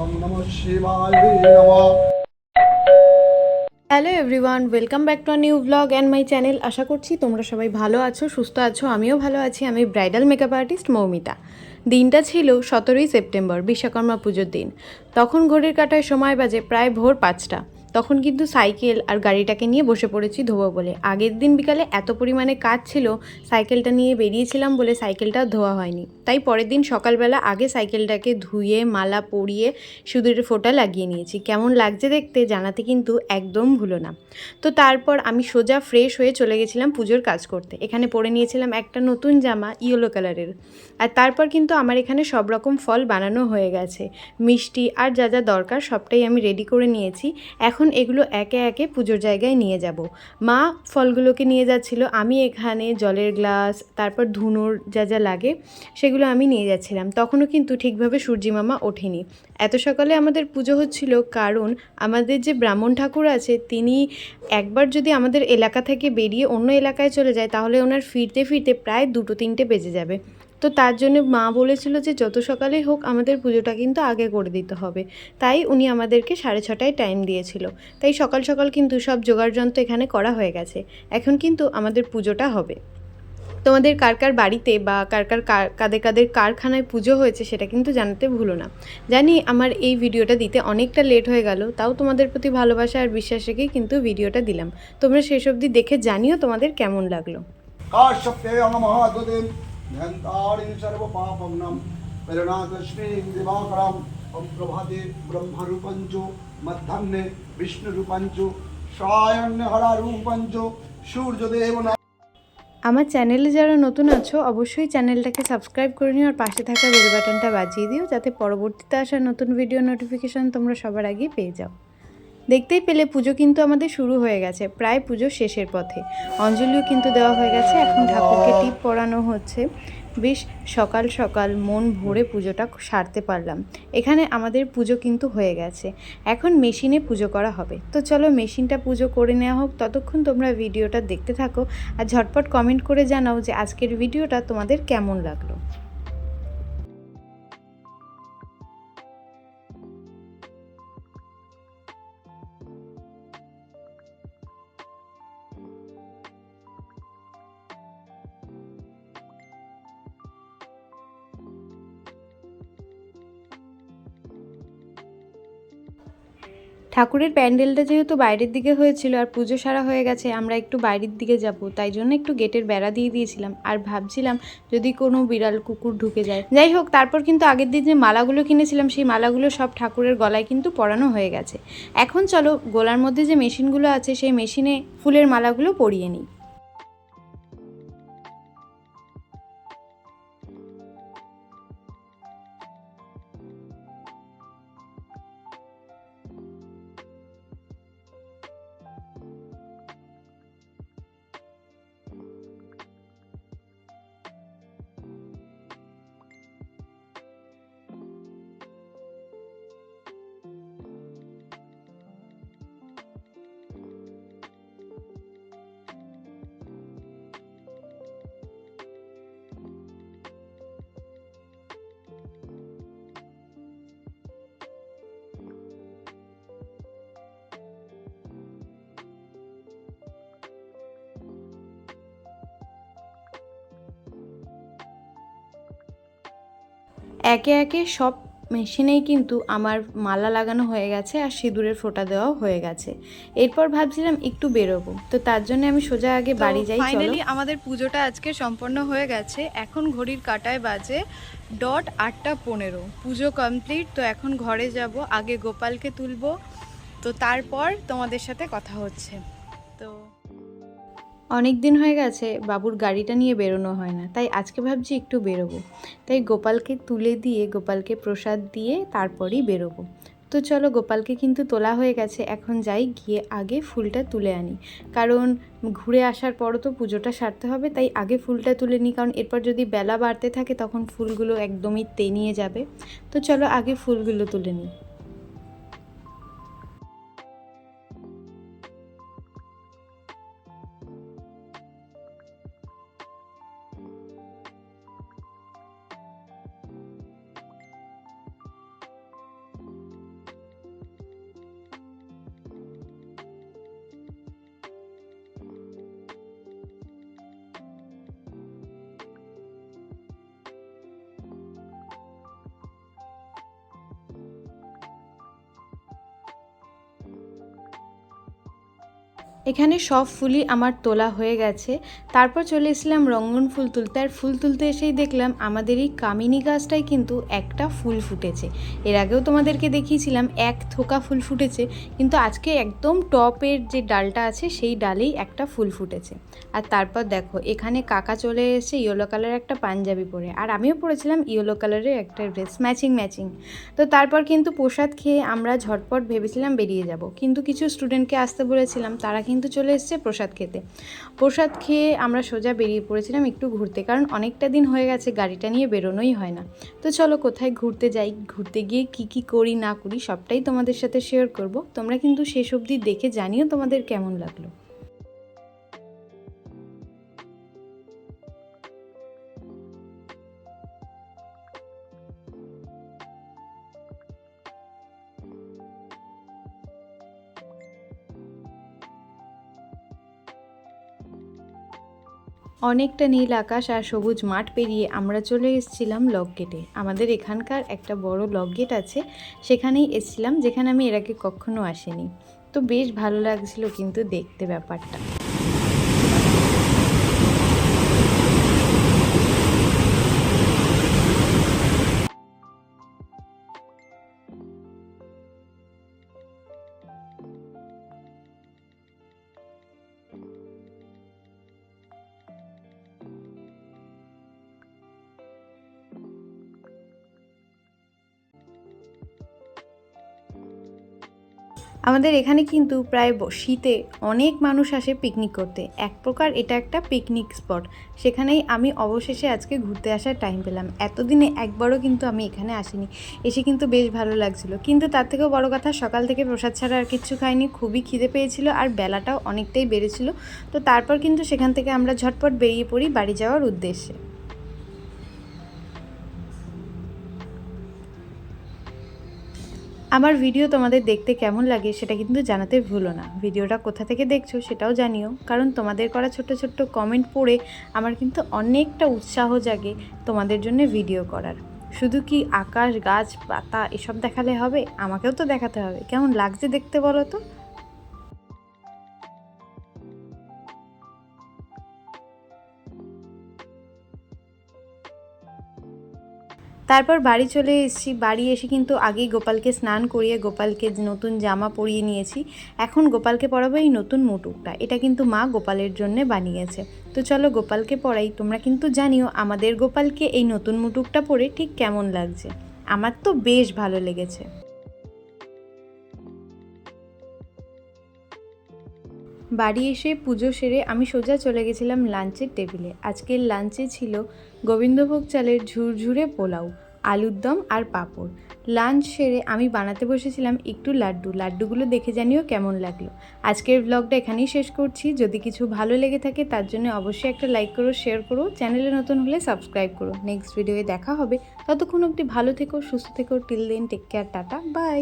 ওম নম শিবায় নমঃ। Hello everyone welcome back to new blog and my channel আশা করছি তোমরা সবাই ভালো আছো, সুস্থ আছো, আমিও ভালো আছি। আমি ব্রাইডাল মেকআপ আর্টিস্ট মৌমিতা। দিনটা ছিল সতেরোই সেপ্টেম্বর, বিশ্বকর্মা পুজোর দিন। তখন ঘড়ির কাটায় সময় বাজে প্রায় ভোর পাঁচটা। তখন কিন্তু সাইকেল আর গাড়িটাকে নিয়ে বসে পড়েছি ধোবো বলে। আগের দিন বিকালে এত পরিমাণে কাজ ছিল, সাইকেলটা নিয়ে বেরিয়েছিলাম বলে সাইকেলটা ধোয়া হয়নি। তাই পরের দিন সকালবেলা আগে সাইকেলটাকে ধুয়ে, মালা পরিয়ে সিঁদুরের ফোঁটা লাগিয়ে নিয়েছি। কেমন লাগছে দেখতে জানাতে কিন্তু একদম ভুলো না। তো তারপর আমি সোজা ফ্রেশ হয়ে চলে গেছিলাম পুজোর কাজ করতে। এখানে পরে নিয়েছিলাম একটা নতুন জামা, ইয়েলো কালারের। আর তারপর কিন্তু আমার এখানে সব রকম ফল বানানো হয়ে গেছে। মিষ্টি আর যা যা দরকার সবটাই আমি রেডি করে নিয়েছি। এখন এগুলো একে একে পুজোর জায়গায় নিয়ে যাব। মা ফলগুলোকে নিয়ে যাচ্ছিল, আমি এখানে জলের গ্লাস, তারপর ধুনোর যা যা লাগে সেগুলো আমি নিয়ে যাচ্ছিলাম। তখনও কিন্তু ঠিকভাবে সূর্যি মামা ওঠেনি। এত সকালে আমাদের পুজো হচ্ছিল কারণ আমাদের যে ব্রাহ্মণ ঠাকুর আছে, তিনি একবার যদি আমাদের এলাকা থেকে বেরিয়ে অন্য এলাকায় চলে যায়, তাহলে ওনার ফিরতে ফিরতে প্রায় দুটো তিনটে বেজে যাবে। তো তার জন্য মা বলেছিল যে যত সকালেই হোক আমাদের পুজোটা কিন্তু আগে করে দিতে হবে। তাই উনি আমাদেরকে সাড়ে ছটায় টাইম দিয়েছিল। তাই সকাল সকাল কিন্তু সব জোগাড় যন্ত্র এখানে করা হয়ে গেছে। এখন কিন্তু আমাদের পুজোটা হবে। তোমাদের কার কার বাড়িতে বা কার কার কার- কাদের কাদের কারখানায় পুজো হয়েছে সেটা কিন্তু জানাতে ভুলো না। জানি আমার এই ভিডিওটা দিতে অনেকটা লেট হয়ে গেল, তাও তোমাদের প্রতি ভালোবাসা আর বিশ্বাস রেখেই কিন্তু ভিডিওটা দিলাম। তোমরা শেষ অবধি দেখে জানিও তোমাদের কেমন লাগল। নমঃ দুদিন? আমার চ্যানেলে যারা নতুন আছো, অবশ্যই চ্যানেলটাকে সাবস্ক্রাইব করে নিও আর পাশে থাকা বেল বাটনটা বাজিয়ে দিও, যাতে পরবর্তীতে আসা নতুন ভিডিও নোটিফিকেশন তোমরা সবার আগে পেয়ে যাও। দেখতেই পেলে পুজো কিন্তু আমাদের শুরু হয়ে গেছে, প্রায় পুজো শেষের পথে। অঞ্জলিও কিন্তু দেওয়া হয়ে গেছে, এখন ঠাকুরকে টিপ পরানো হচ্ছে। বেশ, সকাল সকাল মন ভরে পুজোটা সারতে পারলাম। এখানে আমাদের পুজো কিন্তু হয়ে গেছে। এখন মেশিনে পুজো করা হবে। তো চলো মেশিনটা পুজো করে নেওয়া হোক, ততক্ষণ তোমরা ভিডিওটা দেখতে থাকো আর ঝটপট কমেন্ট করে জানাও যে আজকের ভিডিওটা তোমাদের কেমন লাগল। ঠাকুরের প্যান্ডেলটা যেহেতু বাইরের দিকে হয়েছিল আর পুজো সারা হয়ে গেছে, আমরা একটু বাইরের দিকে যাব, তাই জন্য একটু গেটের বেড়া দিয়ে দিয়েছিলাম। আর ভাবছিলাম যদি কোনো বিড়াল কুকুর ঢুকে যায়। যাই হোক, তারপর কিন্তু আগের দিন যে মালাগুলো কিনেছিলাম, সেই মালাগুলো সব ঠাকুরের গলায় কিন্তু পরানো হয়ে গেছে। এখন চলো, গোলার মধ্যে যে মেশিনগুলো আছে, সেই মেশিনে ফুলের মালাগুলো পরিয়ে নিই। একে একে সব মেশিনেই কিন্তু আমার মালা লাগানো হয়ে গেছে আর সিঁদুরের ফোঁটা দেওয়া হয়ে গেছে। এরপর ভাবছিলাম একটু বেরোবো। তো তার জন্য আমি সোজা আগে বাড়ি যাই ফাইনালি আমাদের পুজোটা আজকে সম্পন্ন হয়ে গেছে। এখন ঘড়ির কাটায় বাজে ডট আটটা পনেরো। পুজো কমপ্লিট তো এখন ঘরে যাব আগে গোপালকে তুলবো। তো তারপর তোমাদের সাথে কথা হচ্ছে। তো অনেক দিন হয়ে গেছে, বাবুর গাড়িটা নিয়ে বেরোনো হয় না, তাই আজকে ভাবছি একটু বেরোবো। তাই গোপালকে তুলে দিয়ে, গোপালকে প্রসাদ দিয়ে তারপরই বেরোবো। তো চলো, গোপালকে কিন্তু তোলা হয়ে গেছে, এখন যাই গিয়ে আগে ফুলটা তুলে আনি। কারণ ঘুরে আসার পরও তো পুজোটা সারতে হবে, তাই আগে ফুলটা তুলে নিই, কারণ এরপর যদি বেলা বাড়তে থাকে, তখন ফুলগুলো একদমই তেনিয়ে যাবে। তো চলো, আগে ফুলগুলো তুলে নিই। এখানে সব ফুলই আমার তোলা হয়ে গেছে। তারপর চলে এসেছিলাম রঙ্গন ফুল তুলতে। আর ফুল তুলতে এসেই দেখলাম আমাদের এই কামিনী গাছটায় কিন্তু একটা ফুল ফুটেছে। এর আগেও তোমাদেরকে দেখিয়েছিলাম, এক থোকা ফুল ফুটেছে। কিন্তু আজকে একদম টপের যে ডালটা আছে, সেই ডালেই একটা ফুল ফুটেছে। আর তারপর দেখো, এখানে কাকা চলে এসেছে ইয়েলো কালারের একটা পাঞ্জাবি পরে। আর আমিও পরেছিলাম ইয়েলো কালারের একটা ড্রেস, ম্যাচিং ম্যাচিং। তো তারপর কিন্তু প্রসাদ খেয়ে আমরা ঝটপট ভেবেছিলাম বেরিয়ে যাব। কিন্তু কিছু স্টুডেন্টকে আসতে বলেছিলাম, তারা কিন্তু চলে এসছে প্রসাদ খেতে। প্রসাদ খেয়ে আমরা সোজা বেরিয়ে পড়েছিলাম একটু ঘুরতে, কারণ অনেকটা দিন হয়ে গেছে গাড়িটা নিয়ে বেরোনোই হয় না। তো চলো কোথায় ঘুরতে যাই, ঘুরতে গিয়ে কি কি করি না করি সবটাই তোমাদের সাথে শেয়ার করব। তোমরা কিন্তু শেষ অবধি দেখে জানিও তোমাদের কেমন লাগল। অনেকটা নীল আকাশ আর সবুজ মাঠ পেরিয়ে আমরা চলে এসেছিলাম লক গেটে আমাদের এখানকার একটা বড় লক গেট আছে, সেখানেই এসেছিলাম, যেখানে আমি এর আগে কখনো আসিনি। তো বেশ ভালো লাগছিল কিন্তু দেখতে ব্যাপারটা। আমাদের এখানে কিন্তু প্রায় শীতে অনেক মানুষ আসে পিকনিক করতে। এক প্রকার এটা একটা পিকনিক স্পট সেখানেই আমি অবশেষে আজকে ঘুরতে আসার টাইম পেলাম। এতদিনে একবারও কিন্তু আমি এখানে আসিনি। এসে কিন্তু বেশ ভালো লাগছিল। কিন্তু তার থেকেও বড় কথা, সকাল থেকে প্রসাদ ছাড়া আর কিচ্ছু খাইনি। খুবই খিদে পেয়েছিল আর বেলাটাও অনেকটাই বেড়েছিল। তো তারপর কিন্তু সেখান থেকে আমরা ঝটপট বেরিয়ে পড়ি বাড়ি যাওয়ার উদ্দেশ্যে। আমার ভিডিও তোমাদের দেখতে কেমন লাগে সেটা কিন্তু জানাতে ভুলো না। ভিডিওটা কোথা থেকে দেখছ সেটাও জানিও। কারণ তোমাদের করা ছোট্ট ছোট্ট কমেন্ট পড়ে আমার কিন্তু অনেকটা উৎসাহ জাগে তোমাদের জন্য ভিডিও করার। শুধু কি আকাশ, গাছ, পাতা এসব দেখালে হবে? আমাকেও তো দেখাতে হবে। কেমন লাগছে দেখতে বলো তো? তারপর বাড়ি চলে এসেছি। বাড়ি এসে কিন্তু আগেই গোপালকে স্নান করিয়ে গোপালকে নতুন জামা পরিয়ে নিয়েছি। এখন গোপালকে পরাবো এই নতুন মুটুকটা। এটা কিন্তু মা গোপালের জন্য বানিয়েছে। তো চলো গোপালকে পরাই। তোমরা কিন্তু জানিও আমাদের গোপালকে এই নতুন মুটুকটা পরে ঠিক কেমন লাগছে। আমার তো বেশ ভালো লেগেছে। বাড়ি এসে পুজো সেরে আমি সোজা চলে গেছিলাম লাঞ্চের টেবিলে। আজকের লাঞ্চে ছিল গোবিন্দভোগ চালের ঝুরঝুরে পোলাও। আলুর দম আর পাঁপড়। লাঞ্চ সেরে আমি বানাতে বসেছিলাম একটু লাড্ডু। লাড্ডুগুলো দেখে জানিও কেমন লাগল। আজকের ব্লগটা এখানেই শেষ করছি। যদি কিছু ভালো লেগে থাকে তার জন্য অবশ্যই একটা লাইক করো শেয়ার করো। চ্যানেলে নতুন হলে সাবস্ক্রাইব করো। নেক্সট ভিডিওয়ে দেখা হবে। ততক্ষণ অবধি ভালো থেকো, সুস্থ থেকো। টিল দিন টেক কেয়ার টাটা বাই